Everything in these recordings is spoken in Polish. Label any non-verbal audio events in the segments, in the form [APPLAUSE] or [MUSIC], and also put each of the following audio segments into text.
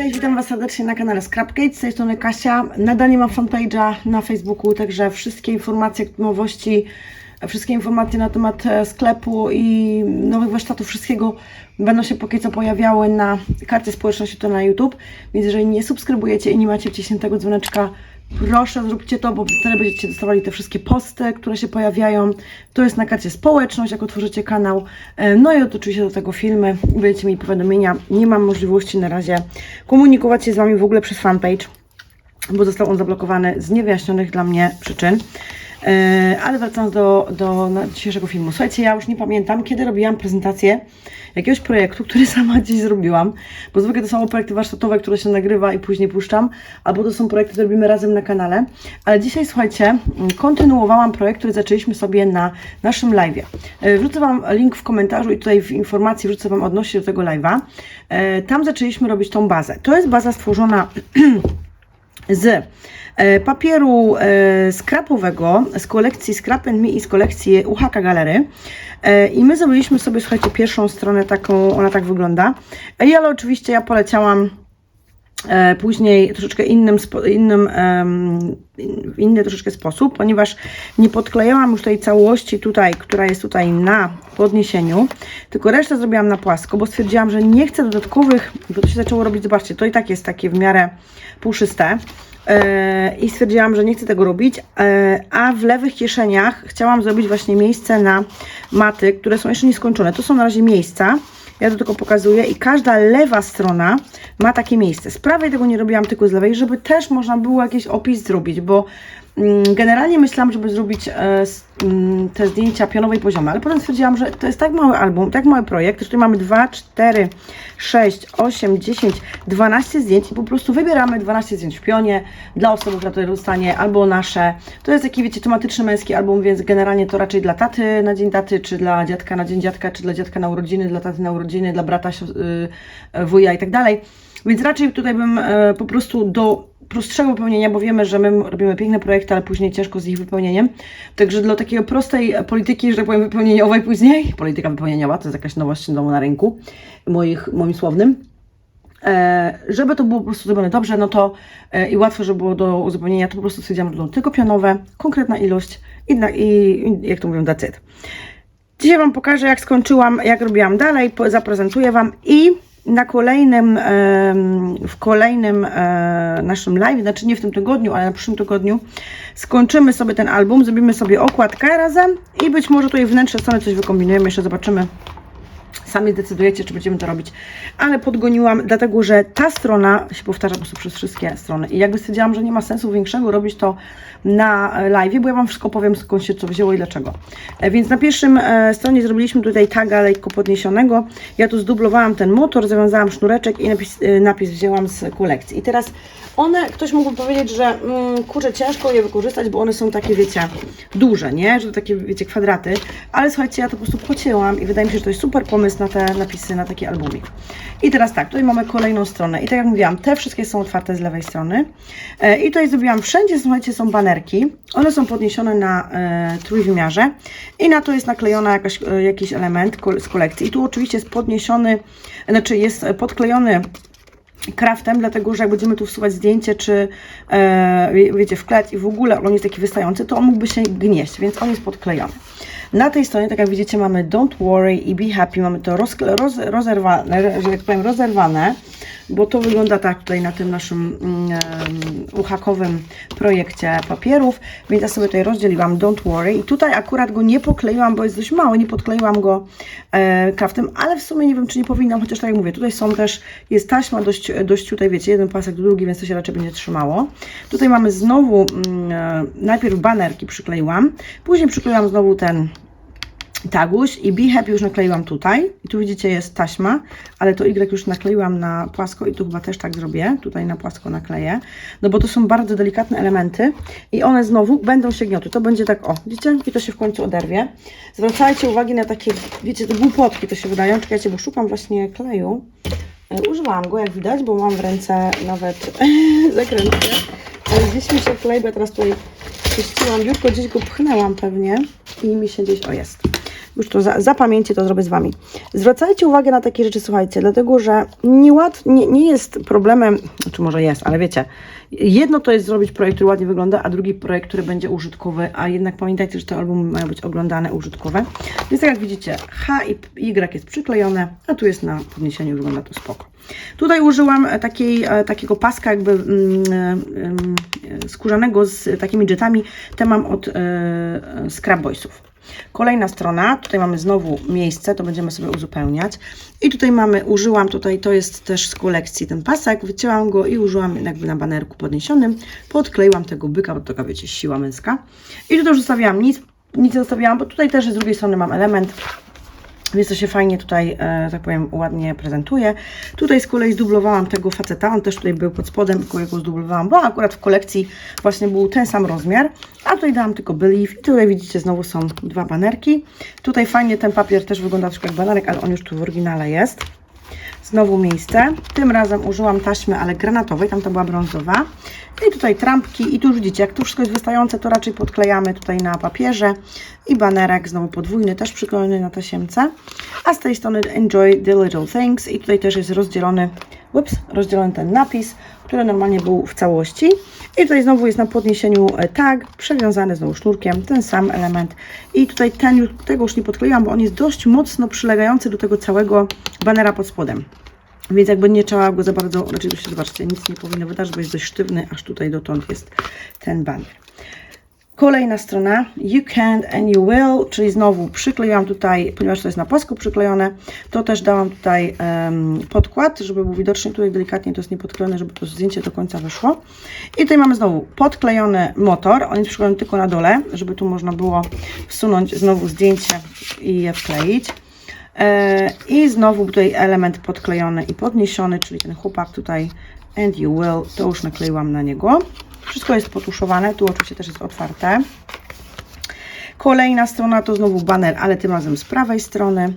Cześć, witam Was serdecznie na kanale Scrapcade, z tej strony Kasia. Nadal nie mam fanpage'a na Facebooku, także wszystkie informacje, nowości, wszystkie informacje na temat e, sklepu i nowych warsztatów, wszystkiego będą się póki co pojawiały na karcie społeczności, to na YouTube. Więc jeżeli nie subskrybujecie i nie macie wciśniętego dzwoneczka, proszę zróbcie to, bo wtedy będziecie dostawali te wszystkie posty, które się pojawiają. To jest na karcie społeczność, jak otworzycie kanał. E, No i oczywiście do tego filmy, będziecie mieli powiadomienia. Nie mam możliwości na razie komunikować się z Wami w ogóle przez fanpage, bo został on zablokowany z niewyjaśnionych dla mnie przyczyn. E, Ale wracając do, do dzisiejszego filmu. Słuchajcie, ja już nie pamiętam, kiedy robiłam prezentację jakiegoś projektu, który [LAUGHS] sama dziś zrobiłam, bo zwykle to są projekty warsztatowe, które się nagrywa i później puszczam, albo to są projekty, które robimy razem na kanale. Ale dzisiaj, słuchajcie, mm, kontynuowałam projekt, który zaczęliśmy sobie na naszym live'ie. E, Wrzucę Wam link w komentarzu i tutaj w informacji wrzucę Wam odnośnie do tego live'a. E, Tam zaczęliśmy robić tą bazę. To jest baza stworzona [CLEARS THROAT] z e, papieru e, skrapowego z kolekcji Scrap Me i z kolekcji UHK Galery. E, I my zrobiliśmy sobie, słuchajcie, pierwszą stronę taką, ona tak wygląda. E, Ale oczywiście ja poleciałam później troszeczkę innym, innym w inny troszeczkę sposób, ponieważ nie podklejałam już tej całości tutaj, która jest tutaj na podniesieniu, tylko resztę zrobiłam na płasko, bo stwierdziłam, że nie chcę dodatkowych, bo to się zaczęło robić, zobaczcie, to i tak jest takie w miarę puszyste, E, i stwierdziłam, że nie chcę tego robić, e, a w lewych kieszeniach chciałam zrobić właśnie miejsce na maty, które są jeszcze nieskończone. To są na razie miejsca, ja to tylko pokazuję i każda lewa strona ma takie miejsce. Z prawej tego nie robiłam, tylko z lewej, żeby też można było jakiś opis zrobić, bo generalnie myślałam, żeby zrobić e, mm, te zdjęcia pionowej poziomy, ale potem stwierdziłam, że to jest tak mały album, tak mały projekt, że tutaj mamy 2, 4, 6, 8, 10, 12 zdjęć i po prostu wybieramy 12 zdjęć w pionie dla osoby, która tutaj dostanie, albo nasze. To jest taki, wiecie, tematyczny męski album, więc generalnie to raczej dla taty na dzień taty, czy dla dziadka na dzień dziadka, czy dla dziadka na urodziny, dla taty na urodziny, dla brata, sio- y, wuja i tak dalej. Więc raczej tutaj bym e, po prostu do prostszego wypełnienia, bo wiemy, że my robimy piękne projekty, ale później ciężko z ich wypełnieniem. Także dla takiej prostej polityki, że tak powiem, wypełnieniowej później, [LAUGHS] polityka wypełnieniowa, to jest jakaś nowość nowa na rynku, moich, moim słownym, E, żeby to było po prostu zrobione dobrze, no to e, i łatwe, żeby było do uzupełnienia, to po prostu stwierdziłam, że tylko pionowe, konkretna ilość i, na, i, jak to mówią, it. Dzisiaj Wam pokażę, jak skończyłam, jak robiłam dalej, zaprezentuję Wam i na kolejnym, w kolejnym e, naszym live, znaczy nie w tym tygodniu, ale na przyszłym tygodniu, skończymy sobie ten album, zrobimy sobie okładkę razem i być może tutaj wnętrze strony coś wykombinujemy, jeszcze zobaczymy. Sami decydujecie, czy będziemy to robić. Ale podgoniłam, dlatego że ta strona się powtarza po prostu przez wszystkie strony. I jakby stwierdziłam, że nie ma sensu większego robić to na live, bo ja Wam wszystko powiem, skąd się co wzięło i dlaczego. E, Więc na pierwszym e, stronie zrobiliśmy tutaj taga lekko podniesionego. Ja tu zdublowałam ten motor, zawiązałam sznureczek i napis, e, napis wzięłam z kolekcji. I teraz one, ktoś mógłby powiedzieć, że mm, kurczę, ciężko je wykorzystać, bo one są takie, wiecie, duże, nie? Że to takie, wiecie, kwadraty. Ale słuchajcie, ja to po prostu pocięłam i wydaje mi się, że to jest super pomysł na te napisy, na taki albumik. I teraz tak, tutaj mamy kolejną stronę. I tak jak mówiłam, te wszystkie są otwarte z lewej strony. E, I tutaj zrobiłam wszędzie, słuchajcie, są banerki. One są podniesione na e, trójwymiarze i na to jest naklejona jakaś, e, jakiś element z kolekcji. I tu oczywiście jest podniesiony, znaczy jest podklejony kraftem, dlatego że jak będziemy tu wsuwać zdjęcie, czy e, wie- wiecie, wklejać i w ogóle on jest taki wystający, to on mógłby się gnieść, więc on jest podklejony. Na tej stronie, tak jak widzicie, mamy Don't Worry i Be Happy, mamy to roz, roz, rozerwane, że tak powiem, rozerwane, bo to wygląda tak tutaj na tym naszym uhakowym projekcie papierów, więc ja sobie tutaj rozdzieliłam Don't Worry. I tutaj akurat go nie pokleiłam, bo jest dość mały, nie podkleiłam go e, kraftem, ale w sumie nie wiem, czy nie powinnam, chociaż tak jak mówię, tutaj są też, jest taśma dość, dość tutaj, wiecie, jeden pasek do drugi, więc to się raczej będzie trzymało. Tutaj mamy znowu, mm, e, najpierw banerki przykleiłam, później przykleiłam znowu ten taguś i Happy już nakleiłam tutaj. I tu widzicie jest taśma, ale to Y już nakleiłam na płasko i tu chyba też tak zrobię, tutaj na płasko nakleję, no bo to są bardzo delikatne elementy i one znowu będą się gniotły, to będzie tak, o, widzicie, i to się w końcu oderwie. Zwracajcie uwagę na takie, wiecie, te głupotki to się wydają, czekajcie, bo szukam właśnie kleju, E, używałam go jak widać, bo mam w ręce nawet [LAUGHS] zakrętkę, ale gdzieś mi się klei, bo teraz tutaj czyściłam biurko, gdzieś go pchnęłam pewnie i mi się gdzieś, o jest. Już to za, zapamięcie to zrobię z Wami. Zwracajcie uwagę na takie rzeczy, słuchajcie, dlatego że niełat, nie, nie jest problemem, czy może jest, ale wiecie, jedno to jest zrobić projekt, który ładnie wygląda, a drugi projekt, który będzie użytkowy, a jednak pamiętajcie, że te albumy mają być oglądane użytkowe. Więc tak jak widzicie, H i Y jest przyklejone, a tu jest na podniesieniu, wygląda to spoko. Tutaj użyłam e, takiej, e, takiego paska jakby mm, e, skórzanego z takimi jetami. Te mam od e, Scrap Boysów. Kolejna strona, tutaj mamy znowu miejsce, to będziemy sobie uzupełniać. I tutaj mamy, użyłam tutaj, to jest też z kolekcji ten pasek, wycięłam go i użyłam jakby na banerku podniesionym, podkleiłam tego byka, bo taka wiecie, siła męska. I tutaj już zostawiłam nic, nic nie zostawiłam, bo tutaj też z drugiej strony mam element, więc to się fajnie tutaj, e, tak powiem, ładnie prezentuje. Tutaj z kolei zdublowałam tego faceta, on też tutaj był pod spodem, tylko jego zdublowałam, bo akurat w kolekcji właśnie był ten sam rozmiar. A tutaj dałam tylko Believe i tutaj widzicie znowu są dwa banerki. Tutaj fajnie ten papier też wygląda troszkę jak banerek, ale on już tu w oryginale jest. Znowu miejsce. Tym razem użyłam taśmy, ale granatowej, tam to była brązowa. I tutaj trampki i tu już widzicie, jak tu wszystko jest wystające, to raczej podklejamy tutaj na papierze. I banerek znowu podwójny, też przyklejony na tasiemce. A z tej strony Enjoy the Little Things i tutaj też jest rozdzielony, ups, rozdzielony ten napis, który normalnie był w całości. I tutaj znowu jest na podniesieniu e, tag, przewiązany znowu sznurkiem, ten sam element. I tutaj ten, tego już nie podkleiłam, bo on jest dość mocno przylegający do tego całego banera pod spodem. Więc jakby nie trzeba go za bardzo, znaczy się zobaczcie, nic nie powinno wydarzyć, bo jest dość sztywny, aż tutaj dotąd jest ten banner. Kolejna strona, you can and you will, czyli znowu przykleiłam tutaj, ponieważ to jest na płasko przyklejone, to też dałam tutaj em, podkład, żeby był widoczny, tutaj delikatnie to jest niepodklejone, żeby to zdjęcie do końca wyszło. I tutaj mamy znowu podklejony motor, on jest przyklejony tylko na dole, żeby tu można było wsunąć znowu zdjęcie i je wkleić. E, I znowu tutaj element podklejony i podniesiony, czyli ten chłopak tutaj and you will, to już nakleiłam na niego. Wszystko jest potuszowane, tu oczywiście też jest otwarte. Kolejna strona to znowu baner, ale tym razem z prawej strony.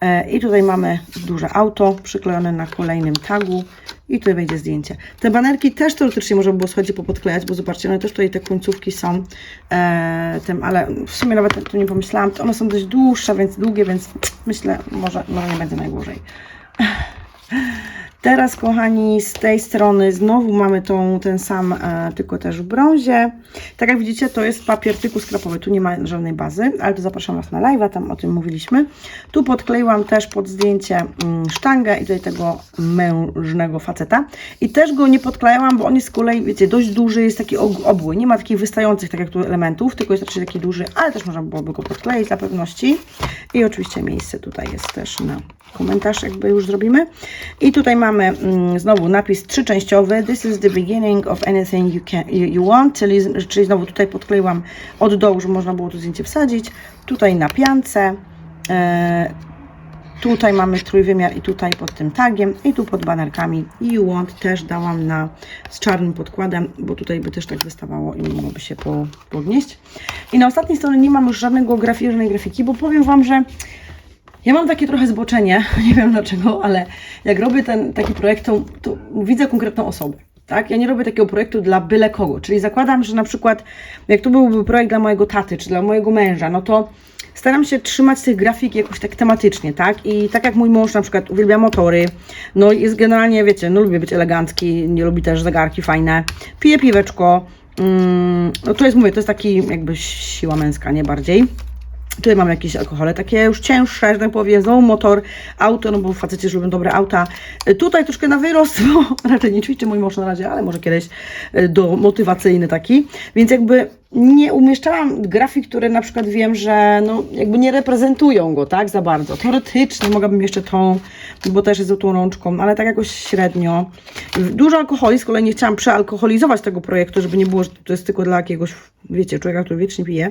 E, I tutaj mamy duże auto przyklejone na kolejnym tagu i tutaj będzie zdjęcie. Te banerki też teoretycznie można by było słuchajcie popodklejać, bo zobaczcie, one też tutaj te końcówki są e, tym, ale w sumie nawet tu nie pomyślałam, one są dość dłuższe, więc długie, więc myślę, może, może nie będzie najgorzej. Teraz, kochani, z tej strony znowu mamy tą, ten sam, e, tylko też w brązie. Tak jak widzicie, to jest papier tylko skrapowy, tu nie ma żadnej bazy, ale to zapraszam Was na live'a, tam o tym mówiliśmy. Tu podkleiłam też pod zdjęcie mm, sztangę i tutaj tego mężnego faceta. I też go nie podklejałam, bo on jest z kolei, wiecie, dość duży, jest taki obły. Nie ma takich wystających, tak jak tu elementów, tylko jest raczej taki duży, ale też można byłoby go podkleić dla pewności. I oczywiście miejsce tutaj jest też na komentarz, jakby już zrobimy. I tutaj mamy mm, znowu napis trzyczęściowy. This is the beginning of anything you, can, you, want, czyli, czyli znowu tutaj podkleiłam od dołu, żeby można było tu zdjęcie wsadzić. Tutaj na piance. E, Tutaj mamy trójwymiar i tutaj pod tym tagiem i tu pod banerkami You Want też dałam na z czarnym podkładem, bo tutaj by też tak wystawało i mogłoby się po, podnieść. I na ostatniej stronie nie mam już żadnego grafi, żadnej grafiki, bo powiem Wam, że ja mam takie trochę zboczenie, [LAUGHS] nie wiem dlaczego, ale jak robię ten taki projekt, to, to widzę konkretną osobę. Tak? Ja nie robię takiego projektu dla byle kogo. Czyli zakładam, że na przykład, jak to byłby projekt dla mojego taty czy dla mojego męża, no to staram się trzymać tych grafik jakoś tak tematycznie, tak? I tak jak mój mąż na przykład uwielbia motory, no jest generalnie, wiecie, no lubi być elegancki, nie lubi też zegarki fajne, pije piweczko, mm, no to jest, mówię, to jest taki jakby siła męska, nie bardziej. Tutaj mam jakieś alkohole takie już cięższe, że tak powiem, znowu motor, auto, no bo faceci już lubią dobre auta. Y, Tutaj troszkę na wyrost, [LAUGHS] bo raczej nie ćwiczy mój mąż na razie, ale może kiedyś y, do motywacyjny taki. Więc jakby nie umieszczałam grafik, które na przykład wiem, że no jakby nie reprezentują go, tak, za bardzo. Teoretycznie mogłabym jeszcze tą, bo też jest za tą rączką, ale tak jakoś średnio. Dużo alkoholi, z kolei nie chciałam przealkoholizować tego projektu, żeby nie było, że to jest tylko dla jakiegoś, wiecie, człowieka, który wiecznie pije.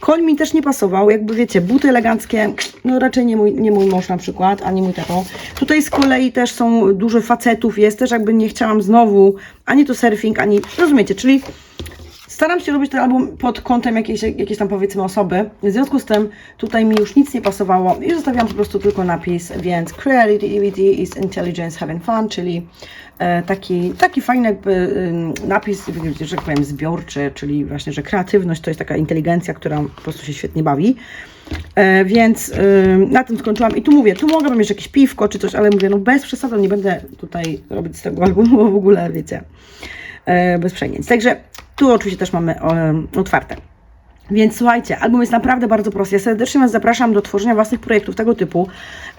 Koń mi też nie pasował, jakby wiecie, buty eleganckie, no raczej nie mój, nie mój mąż na przykład, ani mój tato. Tutaj z kolei też są dużo facetów, jest też jakby nie chciałam znowu, ani to surfing, ani, rozumiecie, czyli Staram się robić ten album pod kątem jakiejś, jakiejś tam powiedzmy osoby. W związku z tym tutaj mi już nic nie pasowało i zostawiam po prostu tylko napis, więc Creativity is Intelligence Having Fun, czyli e, taki, taki fajny jakby napis, że tak powiem, zbiorczy, czyli właśnie, że kreatywność to jest taka inteligencja, która po prostu się świetnie bawi. E, więc na tym skończyłam i tu mówię, tu mogłabym mieć jakieś piwko czy coś, ale mówię, no bez przesady nie będę tutaj robić z tego albumu, w ogóle wiecie, e, bez przejęć. Także tu oczywiście też mamy em, otwarte. Więc słuchajcie, album jest naprawdę bardzo prosty. Ja serdecznie Was zapraszam do tworzenia własnych projektów tego typu.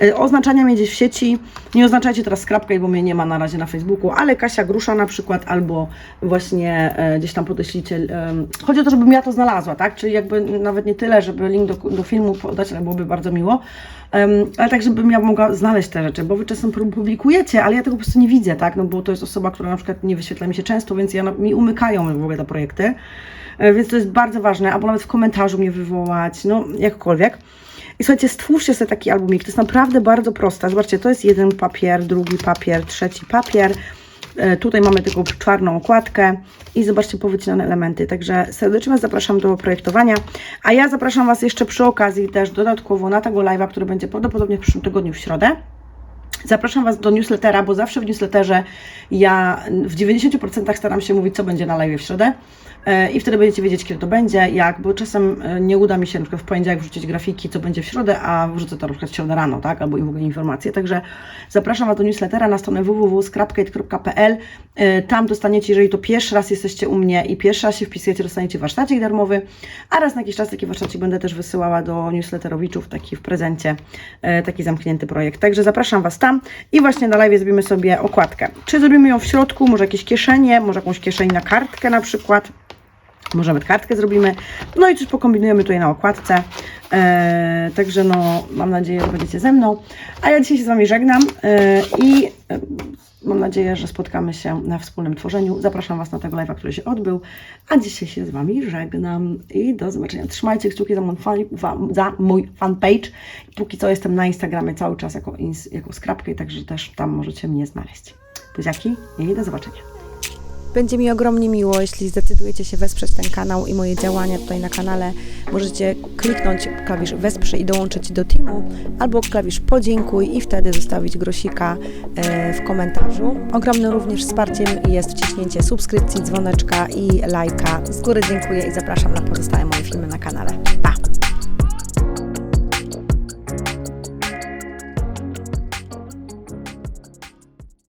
E, Oznaczania mnie gdzieś w sieci. Nie oznaczajcie teraz Scrapcake, bo mnie nie ma na razie na Facebooku, ale Kasia Grusza na przykład, albo właśnie e, gdzieś tam podeślijcie. em, chodzi o to, żebym ja to znalazła, tak? Czyli jakby nawet nie tyle, żeby link do, do filmu podać, ale byłoby bardzo miło. Ale tak, żebym ja mogła znaleźć te rzeczy, bo Wy czasem publikujecie, ale ja tego po prostu nie widzę, tak? No bo to jest osoba, która na przykład nie wyświetla mi się często, więc ja, mi umykają w ogóle te projekty. E, Więc to jest bardzo ważne, albo nawet w komentarzu mnie wywołać, no jakkolwiek. I słuchajcie, stwórzcie sobie taki albumik. To jest naprawdę bardzo proste. Zobaczcie, to jest jeden papier, drugi papier, trzeci papier. E, Tutaj mamy tylko czarną okładkę i zobaczcie powycinane elementy. Także serdecznie Was zapraszam do projektowania. A ja zapraszam Was jeszcze przy okazji też dodatkowo na tego live'a, który będzie prawdopodobnie w przyszłym tygodniu w środę. Zapraszam Was do newslettera, bo zawsze w newsletterze ja w 90% staram się mówić, co będzie na live w środę. E, I wtedy będziecie wiedzieć, kiedy to będzie, jak, bo czasem e, nie uda mi się na przykład w poniedziałek wrzucić grafiki, co będzie w środę, a wrzucę to na przykład w środę rano, tak, albo i w ogóle informacje. Także zapraszam Was do newslettera na stronę www.scrapkate.pl. E, Tam dostaniecie, jeżeli to pierwszy raz jesteście u mnie i pierwszy raz się wpisujecie, dostaniecie warsztacik darmowy, a raz na jakiś czas taki warsztacik będę też wysyłała do newsletterowiczów, taki w prezencie, taki zamknięty projekt. Także zapraszam Was tam i właśnie na live zrobimy sobie okładkę. Czy zrobimy ją w środku, może jakieś kieszenie, może jakąś kieszeń na kartkę na przykład. Może nawet kartkę zrobimy. No i coś pokombinujemy tutaj na okładce. E, także no, mam nadzieję, że będziecie ze mną. A ja dzisiaj się z Wami żegnam e, i e, mam nadzieję, że spotkamy się na wspólnym tworzeniu. Zapraszam Was na tego live'a, który się odbył. A dzisiaj się z Wami żegnam i do zobaczenia. Trzymajcie kciuki za mój, fan, za mój fanpage. Póki co jestem na Instagramie cały czas jako, jako skrapkę, także też tam możecie mnie znaleźć. Buziaki i do zobaczenia. Będzie mi ogromnie miło, jeśli zdecydujecie się wesprzeć ten kanał i moje działania tutaj na kanale. Możecie kliknąć klawisz wesprzyj i dołączyć do teamu, albo klawisz podziękuj i wtedy zostawić grosika e, w komentarzu. Ogromnym również wsparciem jest wciśnięcie subskrypcji, dzwoneczka i lajka. Z góry dziękuję i zapraszam na pozostałe moje filmy na kanale. Pa!